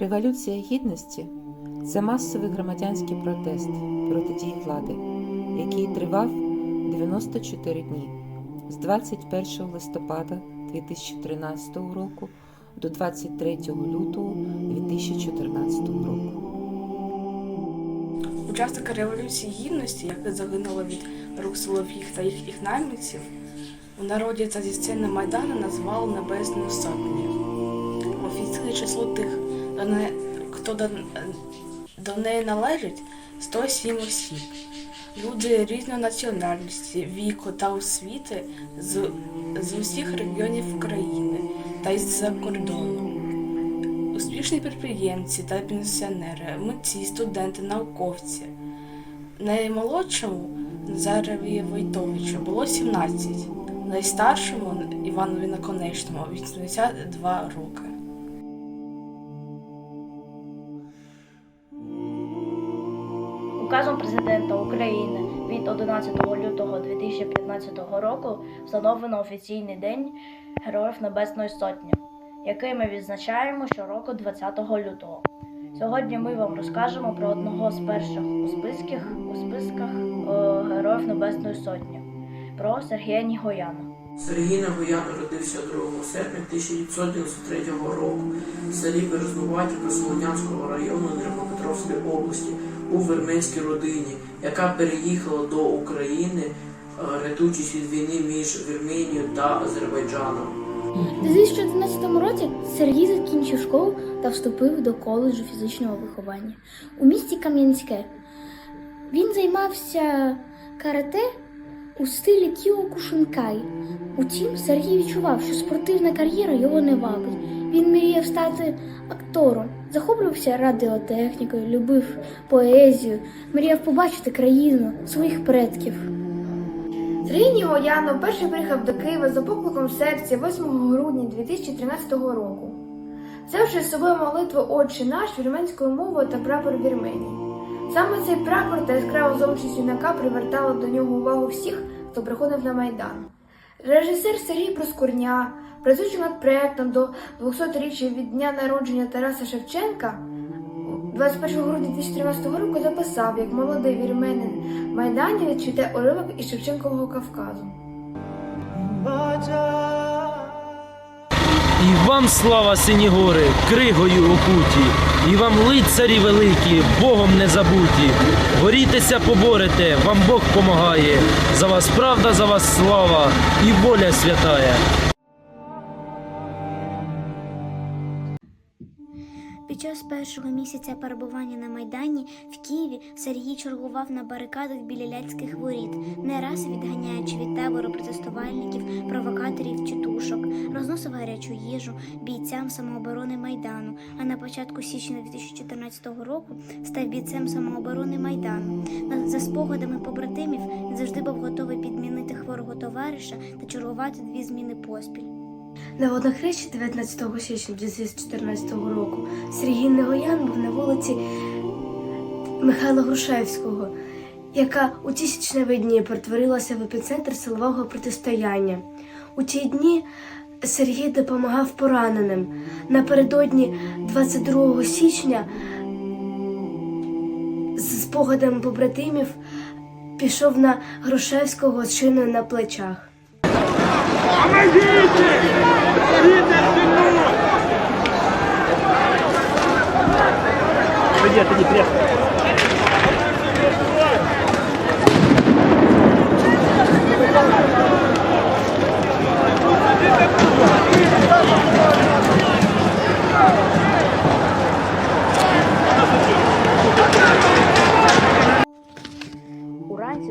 Революція Гідності це масовий громадянський протест проти дій влади, який тривав 94 дні з 21 листопада 2013 року до 23 лютого 2014 року. Учасники Революції Гідності, яка загинула від рук силових та їхніх найманців, у народі та зі сцени Майдану назвали Небесною Сотнею. Офіційне число тих, до не- хто до, до неї належить, 107 осіб. Люди різної національності, віку та освіти з, з усіх регіонів країни та із-за кордону. Успішні підприємці та пенсіонери, митці, студенти, науковці. Наймолодшому Назарові Войтовичу було 17, найстаршому Іванові Наконечному 82 роки. Указом президента України від 11 лютого 2015 року встановлено офіційний день Героїв Небесної Сотні, який ми відзначаємо щороку 20 лютого. Сьогодні ми вам розкажемо про одного з перших у списках, у списках е, Героїв Небесної Сотні про Сергія Нігояна. Сергій Нагоян родився 2 серпня 1993 року в селі Березнуваті Солонянського району Дніпропетровської області у верменській родині, яка переїхала до України, е, рятуючись від війни між Вірменією та Азербайджаном. У 2011 році Сергій закінчив школу та вступив до коледжу фізичного виховання у місті Кам'янське. Він займався карате у стилі Кіокушинкай. Утім, Сергій відчував, що спортивна кар'єра його не вабить. Він мріяв стати актором, захоплювався радіотехнікою, любив поезію, мріяв побачити країну своїх предків. Сергій Нігоян вперше приїхав до Києва за покликом серця 8 грудня 2013 року. Взявши з собою молитву Отче наш вірменською мовою та прапор Вірменії. Саме цей прапор та яскрава зовнішність юнака привертала до нього увагу всіх, хто приходив на Майдан. Режисер Сергій Проскурня, працюючи над проєктом до 200-річчя від дня народження Тараса Шевченка, 21 грудня 2013 року записав, як молодий вірменин майданівець чите уривок із Шевченкового Кавказу. І вам слава сині гори, кригою окуті, і вам лицарі великі, Богом не забуті. Борітеся, поборете, вам Бог помагає. За вас правда, за вас слава і воля святая. Під час першого місяця перебування на Майдані в Києві Сергій чергував на барикадах біля ляцьких воріт, не раз відганяючи від табору протестувальників, провокаторів чи тушок, розносив гарячу їжу бійцям самооборони Майдану. А на початку січня 2014 року став бійцем самооборони Майдану. За спогадами побратимів він завжди був готовий підмінити хворого товариша та чергувати дві зміни поспіль. На водохрещі 19 січня 2014 року Сергій Негоян був на вулиці Михайла Грушевського, яка у тисячневі дні перетворилася в епіцентр силового протистояння. У ті дні Сергій допомагав пораненим. Напередодні 22 січня з спогадами побратимів пішов на Грушевського з на плечах.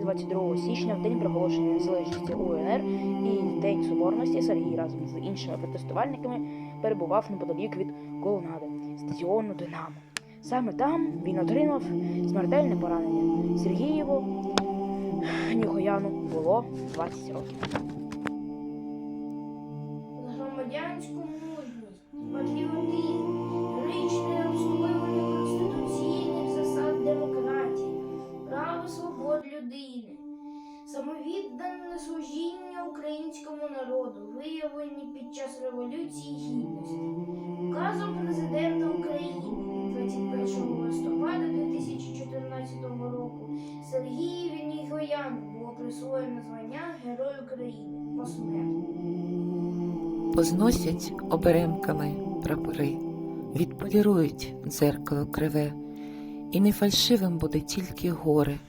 Уранці 22 січня, в день проголошення незалежності УНР і в День Соборності Сергій разом з іншими протестувальниками перебував неподалік від колонади стадіону Динамо. Саме там він отримав смертельне поранення. Сергієву Нігояну було 20 років. Самовіддане служіння українському народу, виявлені під час Революції Гідності. Указом президента України 21 листопада 2014 року Сергію Нігояну було присвоєно звання Герой України посмертно. Позносять оберемками прапори, відполірують дзеркало криве, і не фальшивим буде тільки горе,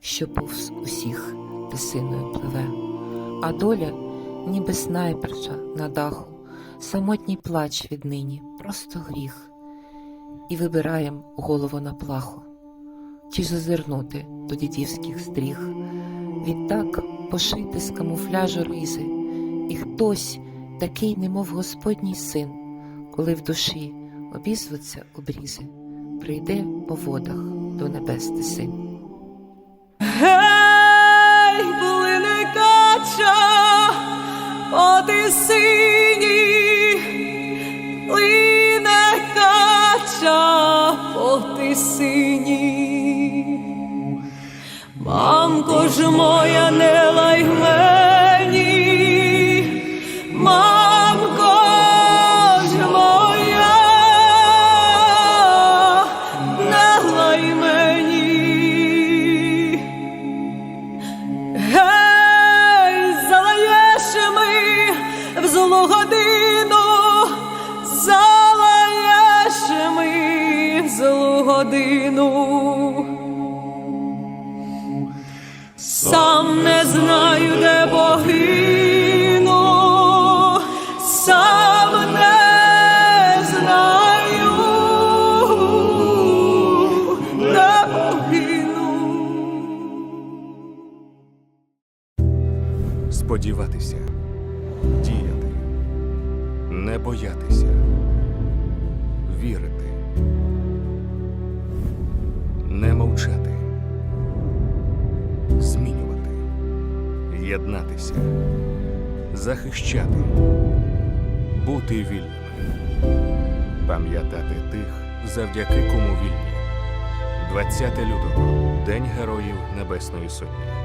що повз усіх тисиною пливе, а доля, ніби снайперша на даху, самотній плач віднині, просто гріх, і вибираєм голову на плаху, чи зазирнути до дідівських стріх, відтак пошити з камуфляжу ризи, і хтось такий, немов Господній син, коли в душі обізвуться обрізи, прийде по водах до небес син. Гей, Оти сині, лине кача по тисині. Мамко ж моя, не годину. Сам не знаю, де погину, сам не знаю, де погину. Сподіватися, діяти, не боятися, вірити, єднатися, захищати, бути вільними, пам'ятати тих, завдяки кому вільні. 20 лютого День Героїв Небесної Сотні.